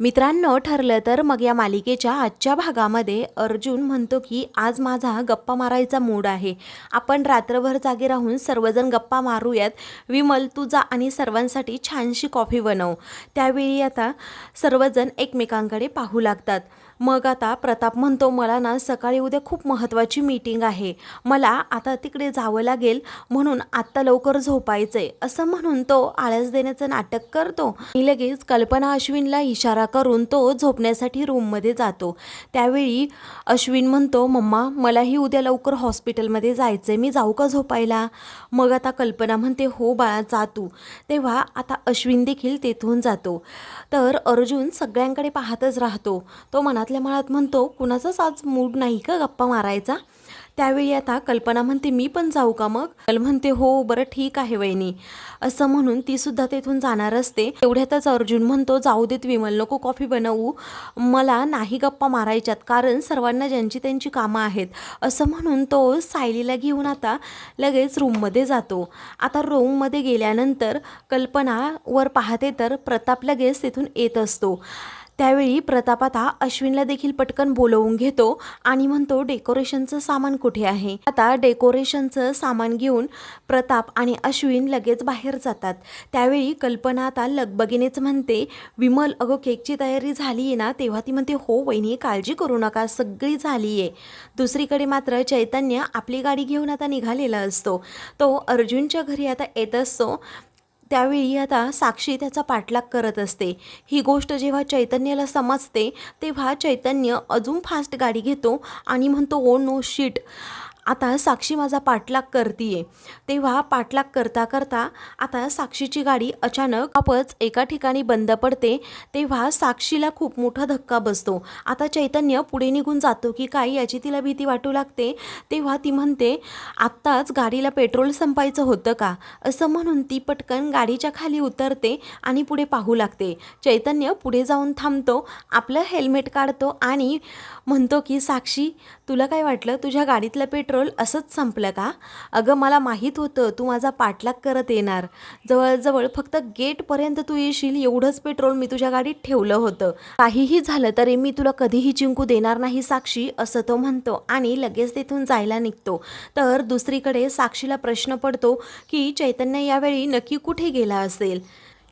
मित्रांनो ठरलं तर मग या मालिकेच्या आजच्या भागामध्ये अर्जुन म्हणतो की आज माझा गप्पा मारायचा मूड आहे. आपण रात्रभर जागे राहून सर्वजण गप्पा मारूयात. विमल तुझा आणि सर्वांसाठी छानशी कॉफी बनव. त्यावेळी आता सर्वजण एकमेकांकडे पाहू लागतात. मग आता प्रताप म्हणतो मला ना सकाळी उद्या खूप महत्त्वाची मीटिंग आहे. मला आता तिकडे जावं लागेल म्हणून आत्ता लवकर झोपायचंय. असं म्हणून तो आळस देण्याचं नाटक करतो. आणि लगेच कल्पना अश्विनला इशारा करून तो झोपण्यासाठी रूममध्ये जातो. त्यावेळी अश्विन म्हणतो मम्मा मलाही उद्या लवकर हॉस्पिटलमध्ये जायचंय. मी जाऊ का झोपायला? मग आता कल्पना म्हणते हो बाळा जा तू. तेव्हा आता अश्विन देखील तेथून जातो. तर अर्जुन सगळ्यांकडे पाहतच राहतो. तो मनात मनातल्या मनात म्हणतो कुणाचाच आज मूड नाही का गप्पा मारायचा? त्यावेळी आता कल्पना म्हणते मी पण जाऊ का मग? कल म्हणते हो बरं ठीक आहे वहिनी. असं म्हणून ती सुद्धा तेथून जाणार असते. तेवढ्यातच अर्जुन म्हणतो जाऊ देत विमल नको कॉफी बनवू. मला नाही गप्पा मारायच्यात कारण सर्वांना ज्यांची त्यांची कामं आहेत. असं म्हणून तो सायलीला घेऊन आता लगेच रूममध्ये जातो. आता रूममध्ये गेल्यानंतर कल्पना वर पाहते तर प्रताप लगेच तिथून येत असतो. त्यावेळी प्रताप आता अश्विनला देखील पटकन बोलवून घेतो आणि म्हणतो डेकोरेशनचं सामान कुठे आहे? आता डेकोरेशनचं सामान घेऊन प्रताप आणि अश्विन लगेच बाहेर जातात. त्यावेळी कल्पना आता लगबगीनेच म्हणते विमल अगं केकची तयारी झाली आहे ना तेव्हा ती म्हणते हो वहिनी काळजी करू नका सगळी झाली आहे दुसरीकडे मात्र चैतन्य आपली गाडी घेऊन आता निघालेला असतो. तो अर्जुनच्या घरी आता येत असतो. त्यावेळी आता साक्षी त्याचा पाठलाग करत असते. ही गोष्ट जेव्हा चैतन्याला समजते तेव्हा चैतन्य अजून फास्ट गाडी घेतो आणि म्हणतो ओ नो शिट आता साक्षी माझा पाठलाग करतीये. तेव्हा पाठलाग करता करता आता साक्षीची गाडी अचानक आपच एका ठिकाणी बंद पडते. तेव्हा साक्षीला खूप मोठा धक्का बसतो. आता चैतन्य पुढे निघून जातो की काय याची तिला भीती वाटू लागते. तेव्हा ती म्हणते आत्ताच गाडीला पेट्रोल संपायचं होतं का? असं म्हणून ती पटकन गाडीच्या खाली उतरते आणि पुढे पाहू लागते. चैतन्य पुढे जाऊन थांबतो आपलं हेल्मेट काढतो आणि म्हणतो की साक्षी तुला काय वाटलं? तुझ्या गाडीतलं पेट्रोल असंच संपलं का? अगं मला माहीत होतं तू माझा पाठलाग करत येणार. जवळजवळ फक्त गेटपर्यंत तू येशील एवढंच पेट्रोल मी तुझ्या गाडीत ठेवलं होतं. काहीही झालं तरी मी तुला कधीही जिंकू देणार नाही साक्षी असं तो म्हणतो आणि लगेच तिथून जायला निघतो. तर दुसरीकडे साक्षीला प्रश्न पडतो की चैतन्य यावेळी नक्की कुठे गेला असेल?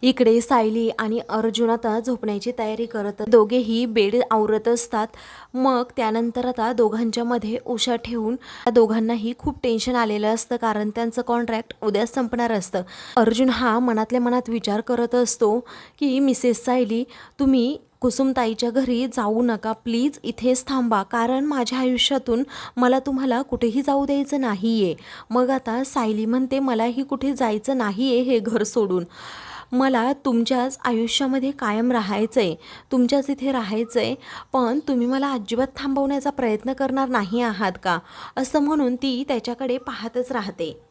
इकडे सायली आणि अर्जुन आता झोपण्याची तयारी करत दोघेही बेड आवरत असतात. मग त्यानंतर आता दोघांच्या मध्ये उशा ठेवून त्या दोघांनाही खूप टेन्शन आलेलं असतं कारण त्यांचं कॉन्ट्रॅक्ट उद्या संपणार असतं. अर्जुन हा मनातल्या मनात विचार करत असतो की मिसेस सायली तुम्ही कुसुमताईच्या घरी जाऊ नका. प्लीज इथेच थांबा. कारण माझ्या आयुष्यातून मला तुम्हाला कुठेही जाऊ द्यायचं नाही आहे मग आता सायली म्हणते मलाही कुठे जायचं नाही आहे हे घर सोडून. मला तुमच्याच आयुष्यामध्ये कायम राहायचं आहे तुमच्याच इथे राहायचं आहे पण तुम्ही मला अजिबात थांबवण्याचा प्रयत्न करणार नाही आहात का? असं म्हणून ती त्याच्याकडे पाहतच राहते.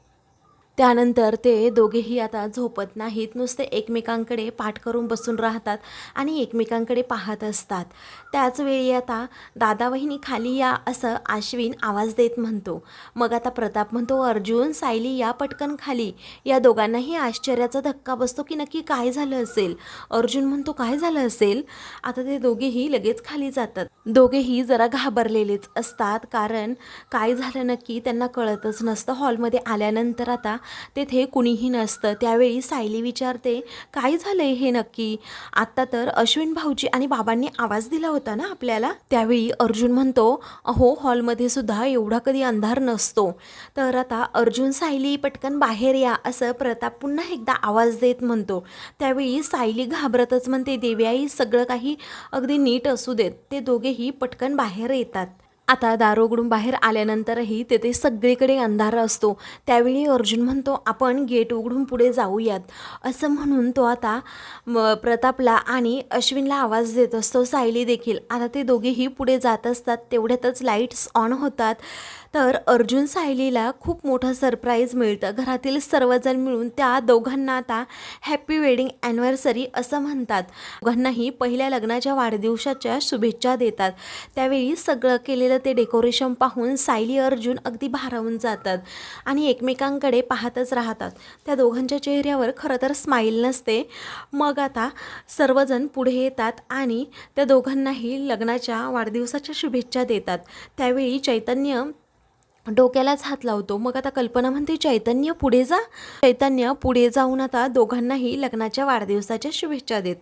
त्यानंतर ते दोघेही आता झोपत नाहीत. नुसते एकमेकांकडे पाठ करून बसून राहतात आणि एकमेकांकडे पाहत असतात. त्याच वेळी आता दादा वहिनी खाली या असं आश्विन आवाज देत म्हणतो. मग आता प्रताप म्हणतो अर्जुन सायली या पटकन खाली. या दोघांनाही आश्चर्याचा धक्का बसतो की नक्की काय झालं असेल? अर्जुन म्हणतो काय झालं असेल? आता ते दोघेही लगेच खाली जातात. दोघेही जरा घाबरलेलेच असतात कारण काय झालं नक्की त्यांना कळतच नसतं. हॉलमध्ये आल्यानंतर आता तेथे कुणीही नसतं. त्यावेळी सायली विचारते काय झालंय हे नक्की? आत्ता तर अश्विन भाऊजी आणि बाबांनी आवाज दिला होता ना आपल्याला? त्यावेळी अर्जुन म्हणतो अहो हॉलमध्ये सुद्धा एवढा कधी अंधार नसतो. तर आता अर्जुन सायली पटकन बाहेर या असं प्रताप पुन्हा एकदा आवाज देत म्हणतो. त्यावेळी सायली घाबरतच म्हणते देव्याई सगळं काही अगदी नीट असू देत. ते दोघेही पटकन बाहेर येतात. आता दार उघडून बाहेर आल्यानंतरही तेथे सगळीकडे अंधार असतो. त्यावेळी अर्जुन म्हणतो आपण गेट उघडून पुढे जाऊयात. असं म्हणून तो आता म, प्रतापला आणि अश्विनला आवाज देत असतो. सायली देखील. आता ते दोघेही पुढे जात असतात. तेवढ्यातच लाईट्स ऑन होतात. तर अर्जुन सायलीला खूप मोठं सरप्राईज मिळतं. घरातील सर्वजण मिळून त्या दोघांना आता हॅपी वेडिंग ॲनिव्हर्सरी असं म्हणतात. दोघांनाही पहिल्या लग्नाच्या वाढदिवसाच्या शुभेच्छा देतात. त्यावेळी सगळं केलेलं ते डेकोरेशन पाहून सायली अर्जुन अगदी भारावून जातात आणि एकमेकांकडे पाहतच राहतात. त्या दोघांच्या चेहऱ्यावर खरं तर स्माईल नसते. मग आता सर्वजण पुढे येतात आणि त्या दोघांनाही लग्नाच्या वाढदिवसाच्या शुभेच्छा देतात. त्यावेळी चैतन्य डोक्यालाच हात लावतो. मग आता कल्पना म्हणते चैतन्य पुढे जा. चैतन्य पुढे जाऊन आता दोघांनाही लग्नाच्या वाढदिवसाच्या शुभेच्छा देत.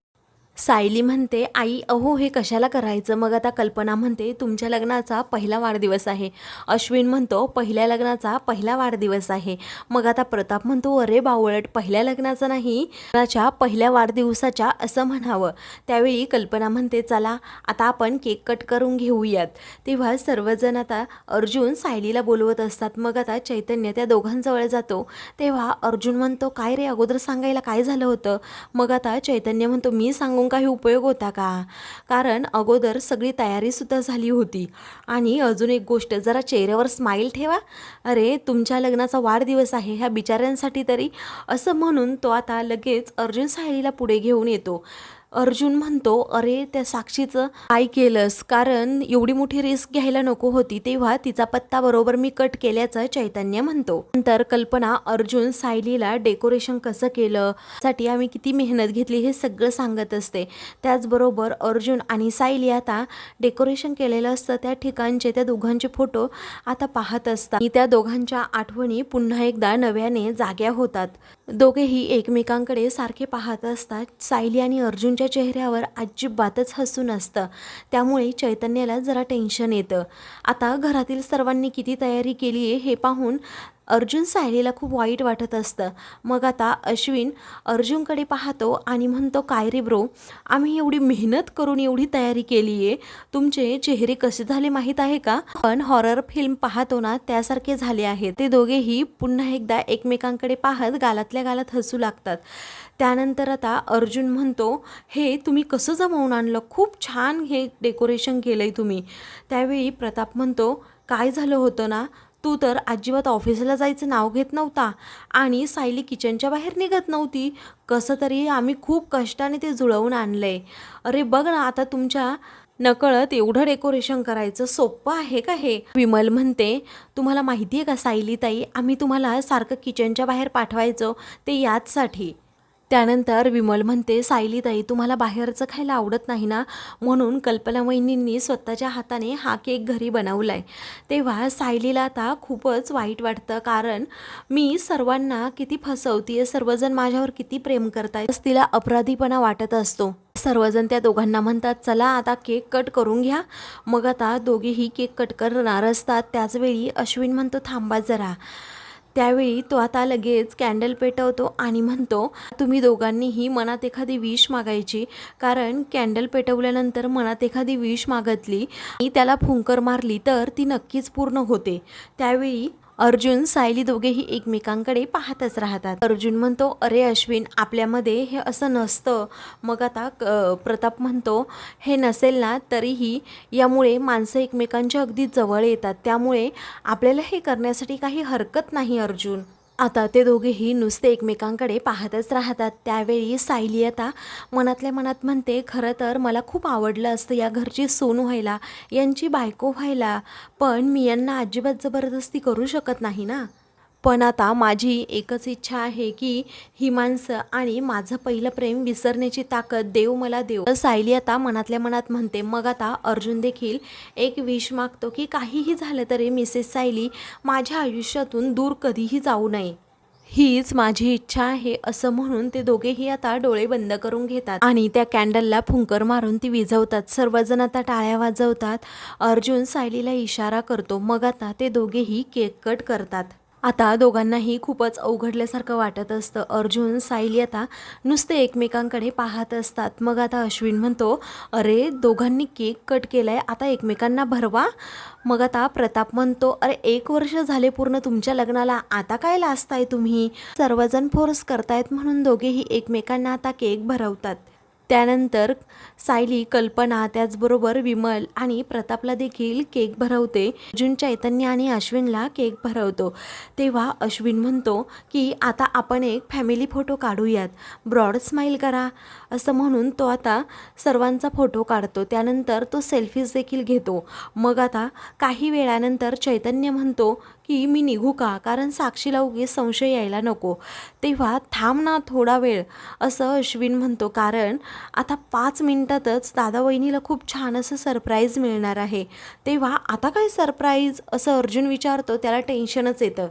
सायली म्हणते आई अहो हे कशाला करायचं? मग आता कल्पना म्हणते तुमच्या लग्नाचा पहिला वाढदिवस आहे. अश्विन म्हणतो पहिल्या लग्नाचा पहिला वाढदिवस आहे. मग आता प्रताप म्हणतो अरे बावळट पहिल्या लग्नाचा नाही लग्नाच्या पहिल्या वाढदिवसाच्या असं म्हणावं. त्यावेळी कल्पना म्हणते चला आता आपण केक कट करून घेऊयात. तेव्हा सर्वजण आता अर्जुन सायलीला बोलवत असतात. मग आता चैतन्य त्या दोघांजवळ जातो. तेव्हा अर्जुन म्हणतो काय रे अगोदर सांगायला काय झालं होतं? मग आता चैतन्य म्हणतो मी सांगून काही उपयोग होता का? कारण अगोदर सगळी तयारीसुद्धा झाली होती. आणि अजून एक गोष्ट जरा चेहऱ्यावर स्माईल ठेवा. अरे तुमच्या लग्नाचा वाढदिवस आहे ह्या बिचाऱ्यांसाठी तरी. असं म्हणून तो आता लगेच अर्जुन सायलीला पुढे घेऊन येतो. अर्जुन म्हणतो अरे त्या साक्षीचं काय केलंस? कारण एवढी मोठी रिस्क घ्यायला नको होती तेव्हा तिचा पत्ता बरोबर मी कट केल्याचं चैतन्य म्हणतो. नंतर कल्पना अर्जुन सायलीला डेकोरेशन कसं केलं? साठी आम्ही किती मेहनत घेतली हे सगळं सांगत असते. त्याचबरोबर अर्जुन आणि सायली आता डेकोरेशन केलेलं असतं त्या ठिकाणचे त्या दोघांचे फोटो आता पाहत असतात. त्या दोघांच्या आठवणी पुन्हा एकदा नव्याने जाग्या होतात. दोघेही एकमेकांकडे सारखे पाहत असतात. सायली आणि अर्जुनच्या चेहऱ्यावर अजिबातच हसून असतं त्यामुळे चैतन्याला जरा टेन्शन येतं. आता घरातील सर्वांनी किती तयारी केली आहे हे पाहून अर्जुन सायलीला खूप वाईट वाटत असतं. मग आता अश्विन अर्जुनकडे पाहतो आणि म्हणतो काय रे ब्रो आम्ही एवढी मेहनत करून एवढी तयारी केली आहे तुमचे चेहरे कसे झाले माहीत आहे का? पण हॉरर फिल्म पाहतो ना त्यासारखे झाले आहेत. ते दोघेही पुन्हा एकदा एकमेकांकडे पाहत गालातल्या गालात हसू लागतात. त्यानंतर आता अर्जुन म्हणतो हे तुम्ही कसं जमवून आणलं? खूप छान हे डेकोरेशन केलं आहे तुम्ही. त्यावेळी प्रताप म्हणतो काय झालं होतं ना? तू तर अजिबात ऑफिसला जायचं नाव घेत नव्हता आणि सायली किचनच्या बाहेर निघत नव्हती. कसं तरी आम्ही खूप कष्टाने ते जुळवून आणलंय अरे बघ ना आता तुमच्या नकळत एवढं डेकोरेशन करायचं सोपं आहे का हे? विमल म्हणते तुम्हाला माहिती आहे का सायली ताई आम्ही तुम्हाला सारखं किचनच्या बाहेर पाठवायचो ते याचसाठी. त्यानंतर विमल म्हणते सायलीताई तुम्हाला बाहेरचं खायला आवडत नाही ना? म्हणून कल्पना वहिनींनी स्वतःच्या हाताने हा केक घरी बनवला आहे तेव्हा सायलीला आता खूपच वाईट वाटतं कारण मी सर्वांना किती फसवतीये सर्वजण माझ्यावर किती प्रेम करतायत तिला अपराधीपणा वाटत असतो. सर्वजण त्या दोघांना म्हणतात चला आता केक कट करून घ्या. मग आता दोघेही केक कट करणार असतात. त्याचवेळी अश्विन म्हणतो थांबा जरा. त्यावेळी तो आता लगेच कॅन्डल पेटवतो आणि म्हणतो तुम्ही दोघांनीही मनात एखादी विश मागायची. कारण कॅन्डल पेटवल्यानंतर मनात एखादी विश मागतली आणि त्याला फुंकर मारली तर ती नक्कीच पूर्ण होते. त्यावेळी अर्जुन सायली दोघेही एकमेकांकडे पाहतच राहतात. अर्जुन म्हणतो अरे अश्विन आपल्यामध्ये हे असं नसतं. मग आता प्रताप म्हणतो हे नसेल ना तरीही यामुळे माणसं एकमेकांच्या अगदी जवळ येतात. त्यामुळे आपल्याला हे करण्यासाठी काही हरकत नाही अर्जुन. आता ते दोघेही नुसते एकमेकांकडे पाहतच राहतात. त्यावेळी सायली आता मनातल्या मनात म्हणते खरं तर मला खूप आवडलं असतं या घरची सोन व्हायला यांची बायको व्हायला पण मी यांना अजिबात जबरदस्ती करू शकत नाही ना. पण आता माझी एकच इच्छा आहे की ही माणसं आणि माझं पहिलं प्रेम विसरण्याची ताकद देव मला देव सायली आता मनातल्या मनात म्हणते मग आता अर्जुन देखील एक विश मागतो की काहीही झालं तरी मिसेस सायली माझ्या आयुष्यातून दूर कधीही जाऊ नये. हीच माझी इच्छा आहे असं म्हणून ते दोघेही आता डोळे बंद करून घेतात. आणि त्या कॅन्डलला फुंकर मारून ती विझवतात. सर्वजण आता टाळ्या वाजवतात. अर्जुन सायलीला इशारा करतो. मग आता ते दोघेही केक कट करतात. आता दोघांनाही खूपच अवघडल्यासारखं वाटत असतं. अर्जुन सायली आता नुसते एकमेकांकडे पाहत असतात. मग आता अश्विन म्हणतो अरे दोघांनी केक कट केलाय आता एकमेकांना भरवा. मग आता प्रताप म्हणतो अरे एक वर्ष झाले पूर्ण तुमच्या लग्नाला आता काय लाजताय तुम्ही? सर्वजण फोर्स करतायत म्हणून दोघेही एकमेकांना आता केक भरवतात. त्यानंतर सायली कल्पना त्याचबरोबर विमल आणि प्रतापला देखील केक भरवते. अर्जुन चैतन्य आणि अश्विनला केक भरवतो. तेव्हा अश्विन म्हणतो की आता आपण एक फॅमिली फोटो काढूयात. ब्रॉड स्माईल करा. असं म्हणून तो आता सर्वांचा फोटो काढतो. त्यानंतर तो सेल्फीज देखील घेतो. मग आता काही वेळानंतर चैतन्य म्हणतो की मी निघू का? कारण साक्षीला उगीच संशय यायला नको. तेव्हा थांब ना थोडा वेळ असं अश्विन म्हणतो. कारण आता पाच मिनिटातच दादा वहिनीला खूप छान असं सरप्राईज मिळणार आहे. तेव्हा आता काय सरप्राईज असं अर्जुन विचारतो. त्याला टेन्शनच येतं.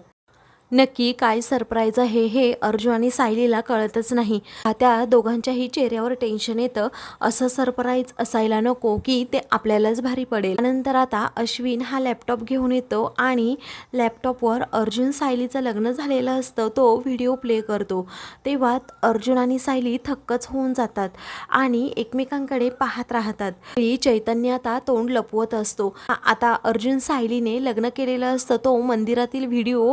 नक्की काय सरप्राईज आहे हे अर्जुन आणि सायलीला कळतच नाही. त्या दोघांच्याही चेहऱ्यावर टेन्शन येतं. असं सरप्राईज असायला नको की ते आपल्यालाच भारी पडेल. नंतर आता अश्विन हा लॅपटॉप घेऊन येतो आणि लॅपटॉपवर अर्जुन सायलीचं लग्न झालेलं असतं तो व्हिडिओ प्ले करतो. तेव्हा अर्जुन आणि सायली थक्कच होऊन जातात आणि एकमेकांकडे पाहत राहतात. चैतन्य आता तोंड लपवत असतो. आता अर्जुन सायलीने लग्न केलेलं असतं तो मंदिरातील व्हिडिओ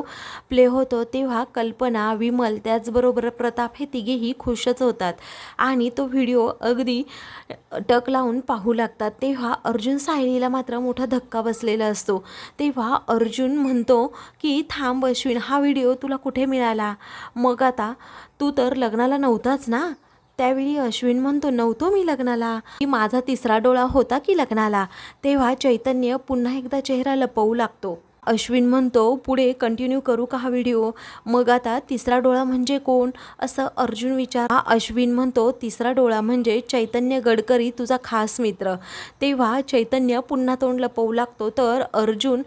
प्ले होतो तेव्हा कल्पना विमल त्याचबरोबर प्रताप हे तिघेही खुशच होतात. आणि तो व्हिडिओ अगदी टक लावून पाहू लागतात. तेव्हा अर्जुन सायलीला मात्र मोठा धक्का बसलेला असतो. तेव्हा अर्जुन म्हणतो की थांब अश्विन हा व्हिडिओ तुला कुठे मिळाला? मग आता तू तर लग्नाला नव्हताच ना? त्यावेळी अश्विन म्हणतो नव्हतो मी लग्नाला. की माझा तिसरा डोळा होता की लग्नाला? तेव्हा चैतन्य पुन्हा एकदा चेहरा लपवू लागतो. अश्विन म्हणतो पुढे कंटिन्यू करू का हा व्हिडिओ मग आता तिसरा डोळा म्हणजे कोण? असं अर्जुन विचार हा अश्विन म्हणतो तिसरा डोळा म्हणजे चैतन्य गडकरी तुझा खास मित्र. तेव्हा चैतन्य पुन्हा तोंड लपवू लागतो तर अर्जुन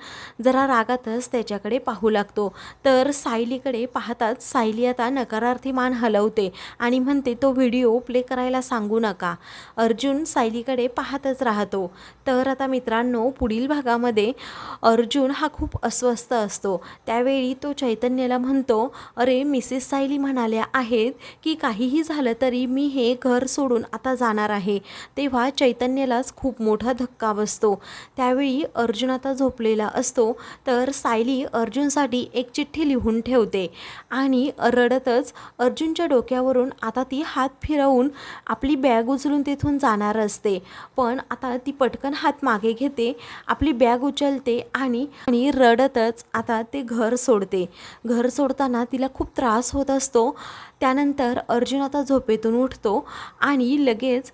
जरा रागातच त्याच्याकडे पाहू लागतो. तर सायलीकडे पाहताच सायली आता नकारार्थी मान हलवते आणि म्हणते तो व्हिडिओ प्ले करायला सांगू नका. अर्जुन सायलीकडे पाहतच राहतो. तर आता मित्रांनो पुढील भागामध्ये अर्जुन हा खूप खूप अस्वस्थ असतो. त्यावेळी तो चैतन्याला म्हणतो अरे मिसेस सायली म्हणाल्या आहेत की काहीही झालं तरी मी हे घर सोडून आता जाणार आहे. तेव्हा चैतन्यालाच खूप मोठा धक्का बसतो. त्यावेळी अर्जुन आता झोपलेला असतो तर सायली अर्जुनसाठी एक चिठ्ठी लिहून ठेवते आणि रडतच अर्जुनच्या डोक्यावरून आता ती हात फिरवून आपली बॅग उचलून तिथून जाणार असते. पण आता ती पटकन हात मागे घेते आपली बॅग उचलते आणि आणि रडतच आता ते घर सोडते. घर सोडताना तिला खूप त्रास होत असतो. त्यानंतर अर्जुन आता झोपेतून उठतो आणि लगेच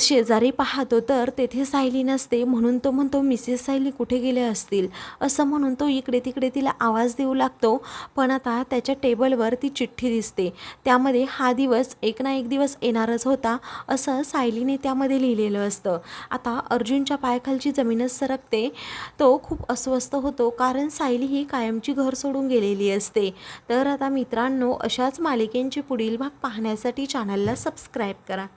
शेजारी पाहतो तर तेथे सायली नसते. म्हणून तो म्हणतो मिसेस सायली कुठे गेले असतील? असं म्हणून तो इकडे तिकडे तिला आवाज देऊ लागतो. पण आता त्याच्या टेबलवर ती चिठ्ठी दिसते. त्यामध्ये हा दिवस एक ना एक दिवस येणारच होता असं सायलीने त्यामध्ये लिहिलेलं असतं. आता अर्जुनच्या पायाखालची जमीनच सरकते. तो खूप अस्वस्थ होतो कारण सायली ही कायमची घर सोडून गेलेली असते. तर आता मित्रांनो अशाच मालिकेंचे पुढील भाग पाहण्यासाठी चॅनलला सबस्क्राईब करा.